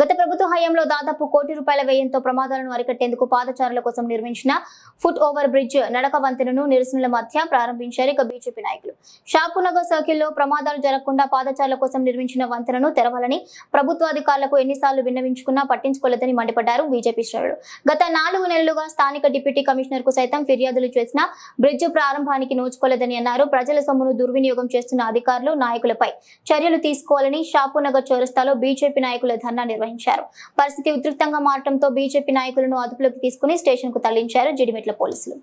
గత ప్రభుత్వ హయాంలో దాదాపు కోటి రూపాయల వ్యయంతో ప్రమాదాలను అరికట్టేందుకు పాదచారుల కోసం నిర్మించిన ఫుట్ ఓవర్ బ్రిడ్జ్ నడక వంతెనను నిరసనల మధ్య ప్రారంభించారు ఇక బీజేపీ నాయకులు. షాపునగర్ సర్కిల్లో ప్రమాదాలు జరగకుండా పాదచారుల కోసం నిర్మించిన వంతెనను తెరవాలని ప్రభుత్వ అధికారులకు ఎన్నిసార్లు విన్నవించుకున్నా పట్టించుకోలేదని మండిపడ్డారు బీజేపీ శ్రేణులు. గత నాలుగు నెలలుగా స్థానిక డిప్యూటీ కమిషనర్కు సైతం ఫిర్యాదులు చేసినా బ్రిడ్జ్ ప్రారంభానికి నోచుకోలేదని అన్నారు. ప్రజల సొమ్మును దుర్వినియోగం చేస్తున్న అధికారులు నాయకులపై చర్యలు తీసుకోవాలని షాపునగర్ చౌరస్తాలో బీజేపీ నాయకుల ధర్నా నిర్వహించారు. పరిస్థితి ఉద్రిక్తంగా మారడంతో బీజేపీ నాయకులను అదుపులోకి తీసుకుని స్టేషన్కు తరలించారు జిడిమెట్ల పోలీసులు.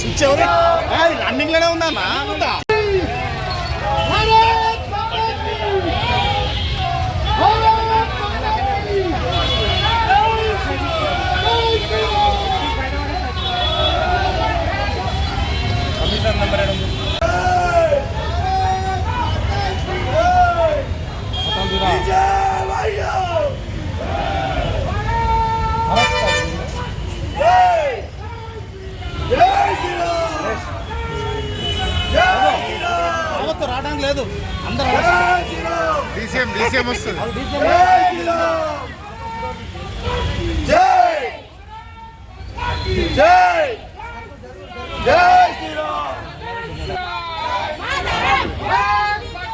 స్విచ్ ఎవరు రన్నింగ్లోనే ఉందా అన్న ఉందా లేదు. అందరూ డీసీఎం డీసీఎం వస్తుంది.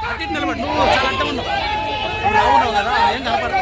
అటు ఇటు నిలబడి నువ్వు చాలా అడ్డం ఉన్నావు. కదా ఏం కనపడదు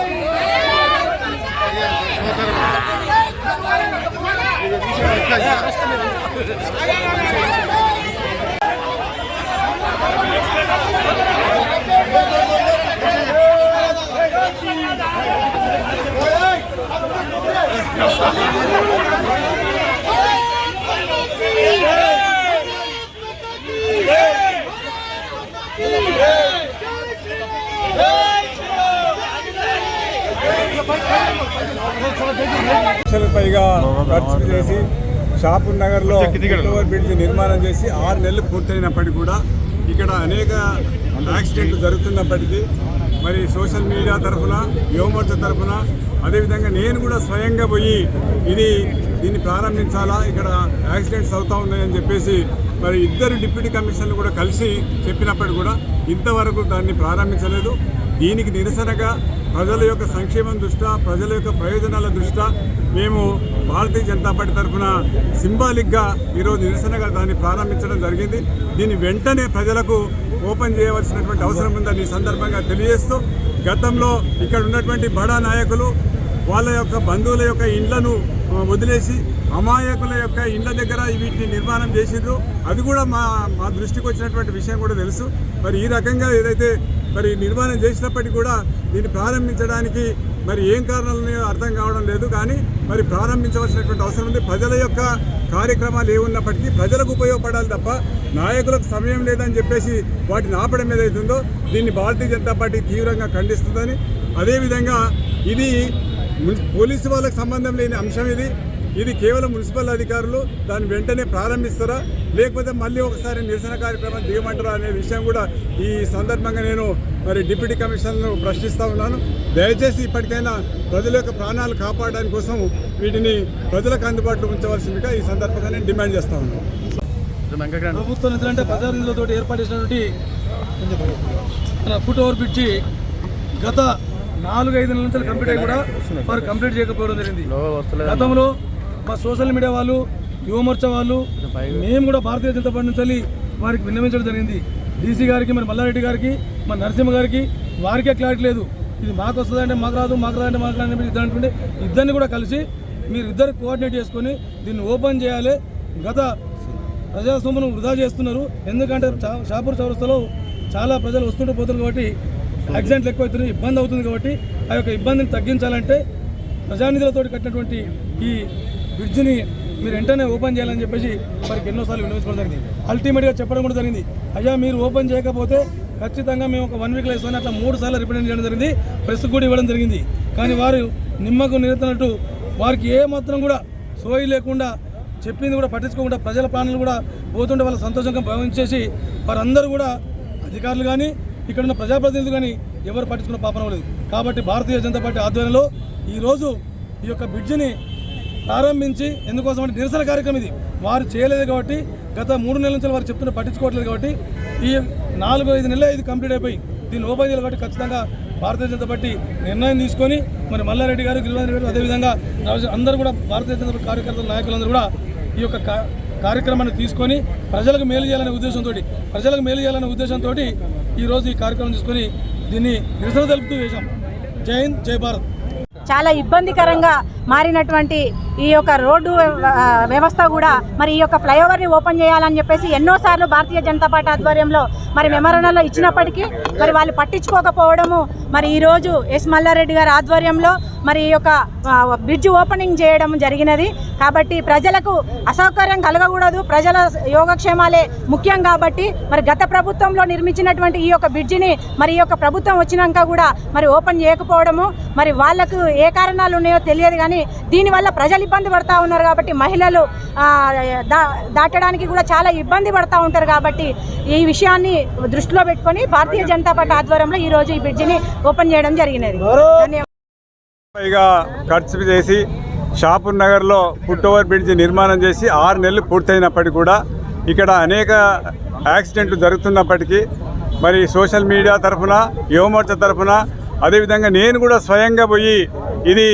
లక్షల పైగా ఖర్చు చేసి షాపూర్ నగర్లో ఓవర్ బ్రిడ్జ్ నిర్మాణం చేసి ఆరు నెలలు పూర్తయినప్పటికీ కూడా ఇక్కడ అనేక యాక్సిడెంట్లు జరుగుతున్నప్పటికీ మరి సోషల్ మీడియా తరఫున యువమోర్చ తరఫున అదేవిధంగా నేను కూడా స్వయంగా పోయి ఇది దీన్ని ప్రారంభించాలా ఇక్కడ యాక్సిడెంట్స్ అవుతా ఉన్నాయని చెప్పేసి మరి ఇద్దరు డిప్యూటీ కమిషనర్లు కూడా కలిసి చెప్పినప్పటికీ కూడా ఇంతవరకు దాన్ని ప్రారంభించలేదు. దీనికి నిరసనగా ప్రజల యొక్క సంక్షేమం దృష్ట్యా ప్రజల యొక్క ప్రయోజనాల దృష్ట్యా మేము భారతీయ జనతా పార్టీ తరఫున సింబాలిక్గా ఈరోజు నిరసనగా దాన్ని ప్రారంభించడం జరిగింది. దీన్ని వెంటనే ప్రజలకు ఓపెన్ చేయవలసినటువంటి అవసరం ఉందని ఈ సందర్భంగా తెలియజేస్తూ గతంలో ఇక్కడ ఉన్నటువంటి బడా నాయకులు వాళ్ళ యొక్క బంధువుల యొక్క ఇండ్లను వదిలేసి అమాయకుల యొక్క ఇండ్ల దగ్గర వీటిని నిర్మాణం చేసిండ్రు. అది కూడా మా మా దృష్టికి వచ్చినటువంటి విషయం కూడా తెలుసు. మరి ఈ రకంగా ఏదైతే మరి నిర్మాణం చేసినప్పటికీ కూడా దీన్ని ప్రారంభించడానికి మరి ఏం కారణాలు అర్థం కావడం లేదు. కానీ మరి ప్రారంభించవలసినటువంటి అవసరం ఉంది. ప్రజల యొక్క కార్యక్రమాలు ఏమున్నప్పటికీ ప్రజలకు ఉపయోగపడాలి తప్ప నాయకులకు సమయం లేదని చెప్పేసి వాటిని ఆపడం ఏదైతుందో దీన్ని భారతీయ జనతా పార్టీ తీవ్రంగా ఖండిస్తుందని. అదేవిధంగా ఇది పోలీసు వాళ్ళకి సంబంధం లేని అంశం ఇది. ఇది కేవలం మున్సిపల్ అధికారులు దాన్ని వెంటనే ప్రారంభిస్తారా? లేకపోతే మళ్ళీ ఒకసారి నిరసన కార్యక్రమం దిగమంటారా అనే విషయం కూడా ఈ సందర్భంగా నేను మరి డిప్యూటీ కమిషనర్ను ప్రశ్నిస్తూ ఉన్నాను. దయచేసి ఇప్పటికైనా ప్రజల యొక్క ప్రాణాలు కాపాడడానికి కోసం వీటిని ప్రజలకు అందుబాటులో ఉంచవలసిందిగా ఈ సందర్భంగా నేను డిమాండ్ చేస్తా ఉన్నాను. ప్రభుత్వం ప్రజా నిధులతో ఏర్పాటు చేసినటువంటి ఫుట్ ఓవర్ బ్రిడ్జి గత నాలుగు ఐదు నెలల నుంచి కంప్లీట్ అయ్యి కూడా వారు కంప్లీట్ చేయకపోవడం జరిగింది. గతంలో మా సోషల్ మీడియా వాళ్ళు యువమోర్చా వాళ్ళు మేము కూడా భారతీయ జనతా పార్టీ నుంచి వారికి విన్నవించడం జరిగింది. డీసీ గారికి మరి మల్లారెడ్డి గారికి మన నరసింహ గారికి వారికే క్లారిటీ లేదు. ఇది మాకు వస్తుందంటే మాకు రాదు మాకు రాదంటే మాకు రాదంటే ఇద్దరు ఇద్దరిని కూడా కలిసి మీరు ఇద్దరు కోఆర్డినేట్ చేసుకొని దీన్ని ఓపెన్ చేయాలి. గత ప్రజాస్వామ్యం వృధా చేస్తున్నారు. ఎందుకంటే చా- షాపూర్ చౌరస్తాలో చాలా ప్రజలు వస్తుంటూ పోతున్నారు కాబట్టి యాక్సిడెంట్లు ఎక్కువైతున్నాయి ఇబ్బంది అవుతుంది కాబట్టి ఆ యొక్క ఇబ్బందిని తగ్గించాలంటే ప్రజానిధులతో కట్టినటువంటి ఈ బ్రిడ్జిని మీరు వెంటనే ఓపెన్ చేయాలని చెప్పేసి వారికి ఎన్నోసార్లు వినియోగించుకోవడం జరిగింది. అల్టిమేట్గా చెప్పడం కూడా జరిగింది. అయ్యా మీరు ఓపెన్ చేయకపోతే ఖచ్చితంగా మేము ఒక వన్ వీక్లో ఇస్తామని అట్లా మూడు సార్లు రిప్రజెంట్ చేయడం జరిగింది. ప్రెస్ కూడా ఇవ్వడం జరిగింది. కానీ వారు నిమ్మకు నిరుతున్నట్టు వారికి ఏ మాత్రం కూడా సోయి లేకుండా చెప్పింది కూడా పట్టించుకోకుండా ప్రజల ప్రాణాలు కూడా పోతుంటే వాళ్ళ సంతోషంగా భావించేసి వారందరూ కూడా అధికారులు కానీ ఇక్కడ ఉన్న ప్రజాప్రతినిధులు కానీ ఎవరు పట్టించుకున్న పాపన లేదు. కాబట్టి భారతీయ జనతా పార్టీ ఆధ్వర్యంలో ఈరోజు ఈ యొక్క బ్రిడ్జిని ప్రారంభించి ఎందుకోసం అంటే నిరసన కార్యక్రమం ఇది. వారు చేయలేదు కాబట్టి గత మూడు నెలల నుంచి వారు చెప్తున్న పట్టించుకోవట్లేదు కాబట్టి ఈ నాలుగు ఐదు నెలలు ఇది కంప్లీట్ అయిపోయి. దీన్ని ఓపెన్ చేయాలి కాబట్టి ఖచ్చితంగా భారతీయ జనతా పార్టీ నిర్ణయం తీసుకొని మరి మల్లారెడ్డి గారు గిరివారి గారు అదేవిధంగా అందరూ కూడా భారతీయ జనతా పార్టీ కార్యకర్తల నాయకులందరూ కూడా ఈ యొక్క కార్యక్రమాన్ని తీసుకొని ప్రజలకు మేలు చేయాలనే ఉద్దేశంతో ప్రజలకు మేలు చేయాలనే ఉద్దేశంతో ఈరోజు ఈ కార్యక్రమం తీసుకొని దీన్ని నిరసన తెలుపుతూ చేశాం జై హింద్ జై భారత్. చాలా ఇబ్బందికరంగా మారినటువంటి ఈ యొక్క రోడ్డు వ్యవస్థ కూడా మరి ఈ యొక్క ఫ్లైఓవర్ని ఓపెన్ చేయాలని చెప్పేసి ఎన్నోసార్లు భారతీయ జనతా పార్టీ ఆధ్వర్యంలో మరి మెమరణలో ఇచ్చినప్పటికీ మరి వాళ్ళు పట్టించుకోకపోవడము మరి ఈరోజు ఎస్ మల్లారెడ్డి గారి ఆధ్వర్యంలో మరి ఈ యొక్క బ్రిడ్జ్ ఓపెనింగ్ చేయడం జరిగినది. కాబట్టి ప్రజలకు అసౌకర్యం కలగకూడదు. ప్రజల యోగక్షేమాలే ముఖ్యం కాబట్టి మరి గత ప్రభుత్వంలో నిర్మించినటువంటి ఈ యొక్క బ్రిడ్జిని మరి ఈ యొక్క ప్రభుత్వం వచ్చినాక కూడా మరి ఓపెన్ చేయకపోవడము. మరి వాళ్ళకు ఏ కారణాలు ఉన్నాయో తెలియదు కానీ దీనివల్ల ప్రజలు ఇబ్బంది పడతా ఉన్నారు కాబట్టి మహిళలు దాటడానికి కూడా చాలా ఇబ్బంది పడతా ఉంటారు కాబట్టి ఈ విషయాన్ని దృష్టిలో పెట్టుకొని భారతీయ జనతా పార్టీ ఆధ్వర్యంలో ఈ రోజు ఈ బ్రిడ్జిని ఓపెన్ చేయడం జరిగినది. పైగా ఖర్చు చేసి షాపూర్ నగర్లో ఫుట్ ఓవర్ బ్రిడ్జ్ నిర్మాణం చేసి ఆరు నెలలు పూర్తయినప్పటికీ కూడా ఇక్కడ అనేక యాక్సిడెంట్లు జరుగుతున్నప్పటికీ మరి సోషల్ మీడియా తరఫున యువమోర్చా తరఫున అదేవిధంగా నేను కూడా స్వయంగా పోయి ఇది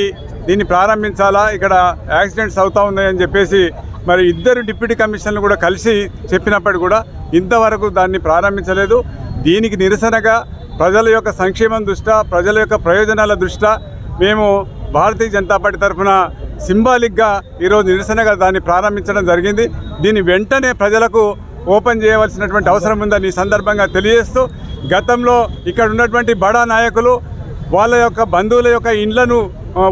దీన్ని ప్రారంభించాలా? ఇక్కడ యాక్సిడెంట్స్ అవుతా ఉన్నాయని చెప్పేసి మరి ఇద్దరు డిప్యూటీ కమిషనర్లు కూడా కలిసి చెప్పినప్పటికీ కూడా ఇంతవరకు దాన్ని ప్రారంభించలేదు. దీనికి నిరసనగా ప్రజల యొక్క సంక్షేమం దృష్ట్యా ప్రజల యొక్క ప్రయోజనాల దృష్ట్యా మేము భారతీయ జనతా పార్టీ తరఫున సింబాలిక్గా ఈరోజు నిరసనగా దాన్ని ప్రారంభించడం జరిగింది. దీన్ని వెంటనే ప్రజలకు ఓపెన్ చేయవలసినటువంటి అవసరం ఉందని ఈ సందర్భంగా తెలియజేస్తూ గతంలో ఇక్కడ ఉన్నటువంటి బడా నాయకులు వాళ్ళ యొక్క బంధువుల యొక్క ఇండ్లను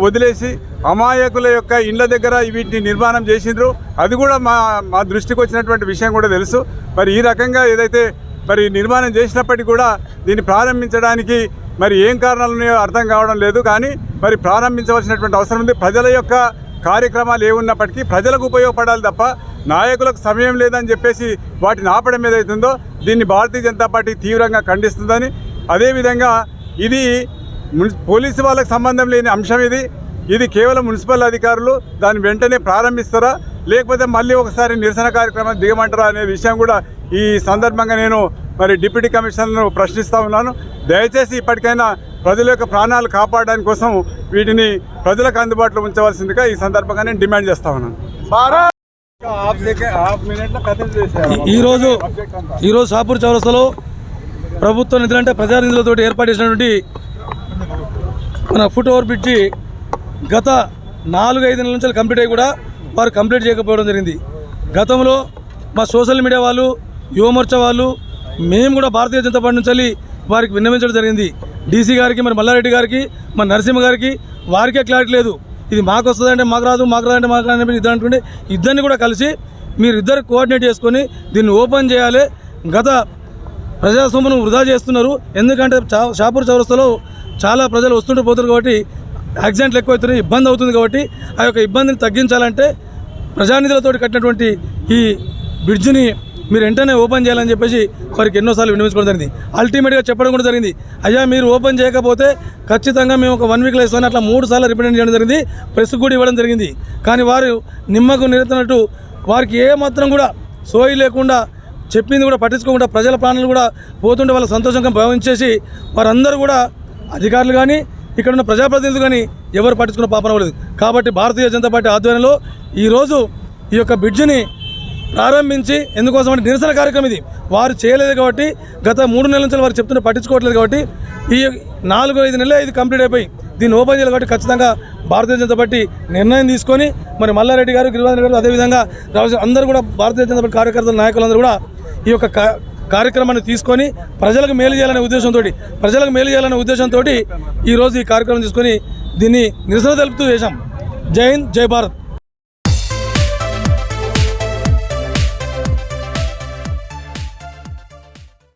వదిలేసి అమాయకుల యొక్క ఇండ్ల దగ్గర వీటిని నిర్మాణం చేసిండ్రు. అది కూడా మా మా దృష్టికి వచ్చినటువంటి విషయం కూడా తెలుసు. మరి ఈ రకంగా ఏదైతే మరి నిర్మాణం చేసినప్పటికీ కూడా దీన్ని ప్రారంభించడానికి మరి ఏం కారణాలు ఉన్నాయో అర్థం కావడం లేదు. కానీ మరి ప్రారంభించవలసినటువంటి అవసరం ఉంది. ప్రజల యొక్క కార్యక్రమాలు ఏమున్నప్పటికీ ప్రజలకు ఉపయోగపడాలి తప్ప నాయకులకు సమయం లేదని చెప్పేసి వాటిని ఆపడం ఏదైతుందో దీన్ని భారతీయ జనతా పార్టీ తీవ్రంగా ఖండిస్తుందని. అదేవిధంగా ఇది పోలీసు వాళ్ళకి సంబంధం లేని అంశం ఇది. ఇది కేవలం మున్సిపల్ అధికారులు దాన్ని వెంటనే ప్రారంభిస్తారా? లేకపోతే మళ్ళీ ఒకసారి నిరసన కార్యక్రమం దిగమంటారా అనే విషయం కూడా ఈ సందర్భంగా నేను మరి డిప్యూటీ కమిషనర్ను ప్రశ్నిస్తూ ఉన్నాను. దయచేసి ఇప్పటికైనా ప్రజల యొక్క ప్రాణాలు కాపాడడానికి కోసం వీటిని ప్రజలకు అందుబాటులో ఉంచవలసిందిగా ఈ సందర్భంగా నేను డిమాండ్ చేస్తా ఉన్నాను. ఈరోజు ఈరోజు షాపూర్ చౌరస్తాలో ప్రభుత్వ నిధులు అంటే ప్రజానిధులతో ఏర్పాటు చేసినటువంటి మన ఫుట్ ఓవర్ బ్రిడ్జి గత నాలుగు ఐదు నెలల నుంచి కంప్లీట్ అయ్యి కూడా వారు కంప్లీట్ చేయకపోవడం జరిగింది. గతంలో మా సోషల్ మీడియా వాళ్ళు యువమోర్చ వాళ్ళు మేము కూడా భారతీయ జనతా పార్టీ నుంచి వారికి విన్నవించడం జరిగింది. డీసీ గారికి మరి మల్లారెడ్డి గారికి మన నరసింహ గారికి వారికే క్లారిటీ లేదు. ఇది మాకు వస్తుందంటే మాకు రాదు మాకు రాదంటే మాకు రాదంటే ఇద్దరు అనుకుంటే ఇద్దరిని కూడా కలిసి మీరు ఇద్దరు కోఆర్డినేట్ చేసుకొని దీన్ని ఓపెన్ చేయాలి. గత ప్రజాస్వామ్యం వృధా చేస్తున్నారు. ఎందుకంటే చా షాపూర్ చౌరస్తాలో చాలా ప్రజలు వస్తుంటూ పోతారు కాబట్టి యాక్సిడెంట్లు ఎక్కువవుతున్నాయి ఇబ్బంది అవుతుంది కాబట్టి ఆ యొక్క ఇబ్బందిని తగ్గించాలంటే ప్రజానిధులతో కట్టినటువంటి ఈ బ్రిడ్జిని మీరు వెంటనే ఓపెన్ చేయాలని చెప్పేసి వారికి ఎన్నోసార్లు వినిపించుకోవడం జరిగింది. అల్టిమేట్గా చెప్పడం కూడా జరిగింది. అయ్యా మీరు ఓపెన్ చేయకపోతే ఖచ్చితంగా మేము ఒక వన్ వీక్లో ఇస్తామని అట్లా మూడు సార్లు రిప్రజెంట్ చేయడం జరిగింది. ప్రెస్ కూడా ఇవ్వడం జరిగింది. కానీ వారు నిమ్మకు నిరుతున్నట్టు వారికి ఏ మాత్రం కూడా సోయి లేకుండా చెప్పింది కూడా పట్టించుకోకుండా ప్రజల ప్రాణాలు కూడా పోతుంటే వాళ్ళ సంతోషంగా భావించేసి వారందరూ కూడా అధికారులు కానీ ఇక్కడ ఉన్న ప్రజాప్రతినిధులు కానీ ఎవరు పట్టించుకున్న పాపన లేదు. కాబట్టి భారతీయ జనతా పార్టీ ఆధ్వర్యంలో ఈరోజు ఈ యొక్క బ్రిడ్జిని ప్రారంభించి ఎందుకోసం అంటే నిరసన కార్యక్రమం ఇది. వారు చేయలేదు కాబట్టి గత మూడు నెలల నుంచి వారు చెప్తున్న పట్టించుకోవట్లేదు కాబట్టి ఈ నాలుగు ఐదు నెలలు ఇది కంప్లీట్ అయిపోయి దీన్ని ఓపెన్ చేయాలి కాబట్టి ఖచ్చితంగా భారతీయ జనతా పార్టీ నిర్ణయం తీసుకొని మరి మల్లారెడ్డి గారు గిరివారి గారు అదేవిధంగా రావాల్సిన అందరూ కూడా భారతీయ జనతా పార్టీ కార్యకర్తల నాయకులందరూ కూడా ఈ యొక్క కా- కార్యక్రమాన్ని తీసుకొని ప్రజలకు మేలు చేయాలనే ఉద్దేశంతో ప్రజలకు మేలు చేయాలనే ఉద్దేశంతో ఈరోజు ఈ కార్యక్రమం తీసుకొని దీన్ని నిరసన తెలుపుతూ చేశాం జై హింద్ జై భారత్.